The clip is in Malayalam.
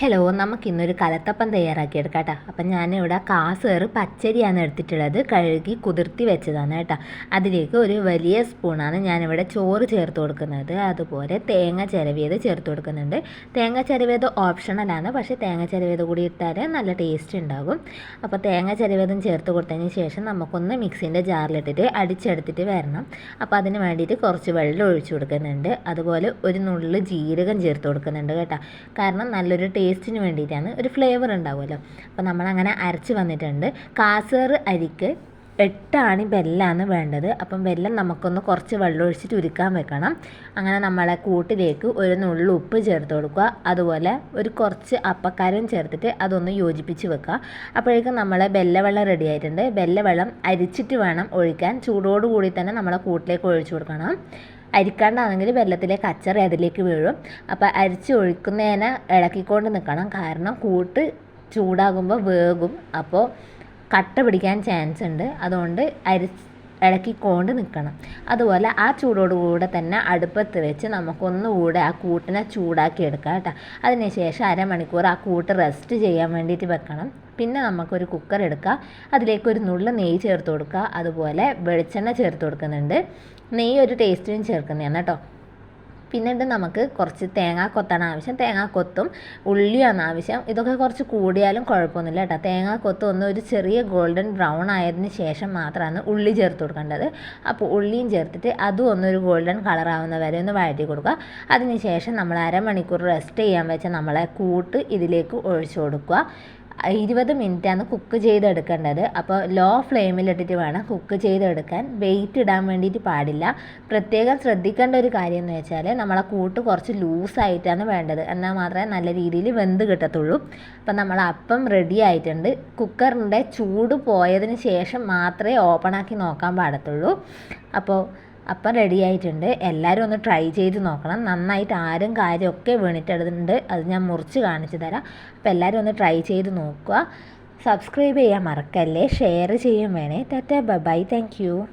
ഹലോ നമുക്ക് ഇന്നൊരു കലത്തപ്പം തയ്യാറാക്കിയെടുക്കാം കേട്ടോ അപ്പം ഞാനിവിടെ കാസേറ് പച്ചരിയാണ് എടുത്തിട്ടുള്ളത്. കഴുകി കുതിർത്തി വെച്ചതാണ് കേട്ടോ. അതിലേക്ക് ഒരു വലിയ സ്പൂണാണ് ഞാനിവിടെ ചോറ് ചേർത്ത് കൊടുക്കുന്നത്. അതുപോലെ തേങ്ങ ചിരവിയത് ചേർത്ത് കൊടുക്കുന്നുണ്ട്. തേങ്ങ ചിരവിയത് ഓപ്ഷണലാണ്. പക്ഷേ തേങ്ങ ചിരവിയത് കൂടി ഇട്ടാൽ നല്ല ടേസ്റ്റ് ഉണ്ടാകും. അപ്പോൾ തേങ്ങ ചിരവിയതും ചേർത്ത് കൊടുത്തതിന് ശേഷം നമുക്കൊന്ന് മിക്സിന്റെ ജാറിലിട്ടിട്ട് അടിച്ചെടുത്തിട്ട് വരണം. അപ്പോൾ അതിന് വേണ്ടിയിട്ട് കുറച്ച് വെള്ളം ഒഴിച്ചു കൊടുക്കുന്നുണ്ട്. അതുപോലെ ഒരു നുള്ളിൽ ജീരകം ചേർത്ത് കൊടുക്കുന്നുണ്ട് കേട്ടോ. കാരണം നല്ലൊരു ടേസ്റ്റിന് വേണ്ടിയിട്ടാണ് ഒരു ഫ്ലേവർ ഉണ്ടാവുമല്ലോ. അപ്പോൾ നമ്മളങ്ങനെ അരച്ച് വന്നിട്ടുണ്ട്. കാസേറ് അരിക്ക് എട്ടാണ് വെല്ലാണ് വേണ്ടത്. അപ്പം വെല്ലം നമുക്കൊന്ന് കുറച്ച് വെള്ളം ഒഴിച്ചിട്ട് ഉരുക്കാൻ വെക്കണം. അങ്ങനെ നമ്മളെ കൂട്ടിലേക്ക് ഒരു നുള്ളു ഉപ്പ് ചേർത്ത് കൊടുക്കുക. അതുപോലെ ഒരു കുറച്ച് അപ്പക്കാരം ചേർത്തിട്ട് അതൊന്ന് യോജിപ്പിച്ച് വെക്കുക. അപ്പോഴേക്കും നമ്മളെ വെല്ലവെള്ളം റെഡി ആയിട്ടുണ്ട്. വെല്ലവെള്ളം അരിച്ചിട്ട് വേണം ഒഴിക്കാൻ. ചൂടോടുകൂടി തന്നെ നമ്മളെ കൂട്ടിലേക്ക് ഒഴിച്ചു കൊടുക്കണം. അരിക്കാണ്ടാണെങ്കിൽ വെള്ളത്തിലേക്ക് അച്ചറി അതിലേക്ക് വീഴും. അപ്പോൾ അരിച്ച് ഒഴിക്കുന്നതിനെ ഇളക്കിക്കൊണ്ട് നിൽക്കണം. കാരണം കൂട്ട് ചൂടാകുമ്പോൾ വേകും. അപ്പോൾ കട്ട പിടിക്കാൻ ചാൻസ് ഉണ്ട്. അതുകൊണ്ട് അരി ഇളക്കിക്കൊണ്ട് നിൽക്കണം. അതുപോലെ ആ ചൂടോടുകൂടെ തന്നെ അടുപ്പത്ത് വെച്ച് നമുക്കൊന്നുകൂടെ ആ കൂട്ടിനെ ചൂടാക്കി എടുക്കാം കേട്ടോ. അതിനുശേഷം അരമണിക്കൂർ ആ കൂട്ട് റെസ്റ്റ് ചെയ്യാൻ വേണ്ടിയിട്ട് വെക്കണം. പിന്നെ നമുക്കൊരു കുക്കർ എടുക്കുക അതിലേക്ക് ഒരു നുള്ള നെയ്യ് ചേർത്ത് കൊടുക്കുക അതുപോലെ വെളിച്ചെണ്ണ ചേർത്ത് കൊടുക്കുന്നുണ്ട്. നെയ്യ് ഒരു ടേസ്റ്റിനും ചേർക്കുന്നതാണ് കേട്ടോ. പിന്നീട് നമുക്ക് കുറച്ച് തേങ്ങാക്കൊത്താണ് ആവശ്യം. തേങ്ങാക്കൊത്തും ഉള്ളിയാണ് ആവശ്യം. ഇതൊക്കെ കുറച്ച് കൂടിയാലും കുഴപ്പമൊന്നുമില്ല കേട്ടോ. തേങ്ങാക്കൊത്ത് ഒന്ന് ഒരു ചെറിയ ഗോൾഡൻ ബ്രൗൺ ആയതിന് ശേഷം മാത്രമാണ് ഉള്ളി ചേർത്ത് കൊടുക്കേണ്ടത്. അപ്പോൾ ഉള്ളിയും ചേർത്തിട്ട് അതും ഒന്നൊരു ഗോൾഡൻ കളർ ആവുന്ന വരെ ഒന്ന് വഴറ്റി കൊടുക്കുക. അതിന് ശേഷം നമ്മൾ അരമണിക്കൂർ റെസ്റ്റ് ചെയ്യാൻ വെച്ച നമ്മളെ കൂട്ട് ഇതിലേക്ക് ഒഴിച്ചു കൊടുക്കുക. ഇരുപത് ആണ് കുക്ക് ചെയ്തെടുക്കേണ്ടത്. അപ്പോൾ ലോ ഫ്ലെയിമിലിട്ടിട്ട് വേണം കുക്ക് ചെയ്തെടുക്കാൻ. വെയിറ്റ് ഇടാൻ വേണ്ടിയിട്ട് പാടില്ല. പ്രത്യേകം ശ്രദ്ധിക്കേണ്ട ഒരു കാര്യം എന്ന് വെച്ചാൽ നമ്മളെ കൂട്ട് കുറച്ച് ലൂസായിട്ടാണ് വേണ്ടത്. എന്നാൽ മാത്രമേ നല്ല രീതിയിൽ വെന്ത് കിട്ടത്തുള്ളൂ. അപ്പം നമ്മൾ അപ്പം റെഡി ആയിട്ടുണ്ട്. കുക്കറിന്റെ ചൂട് പോയതിന് ശേഷം മാത്രമേ ഓപ്പൺ ആക്കി നോക്കാൻ പാടത്തുള്ളൂ. അപ്പോൾ അപ്പം റെഡി ആയിട്ടുണ്ട്. എല്ലാവരും ഒന്ന് ട്രൈ ചെയ്ത് നോക്കണം. നന്നായിട്ട് ആരും കാര്യമൊക്കെ വീണിട്ടുണ്ട് അത് ഞാൻ മുറിച്ച് കാണിച്ചു തരാം. അപ്പോൾ എല്ലാവരും ഒന്ന് ട്രൈ ചെയ്ത് നോക്കുക. സബ്സ്ക്രൈബ് ചെയ്യാൻ മറക്കല്ലേ? ഷെയർ ചെയ്യും വേണേ. Tata bye thank you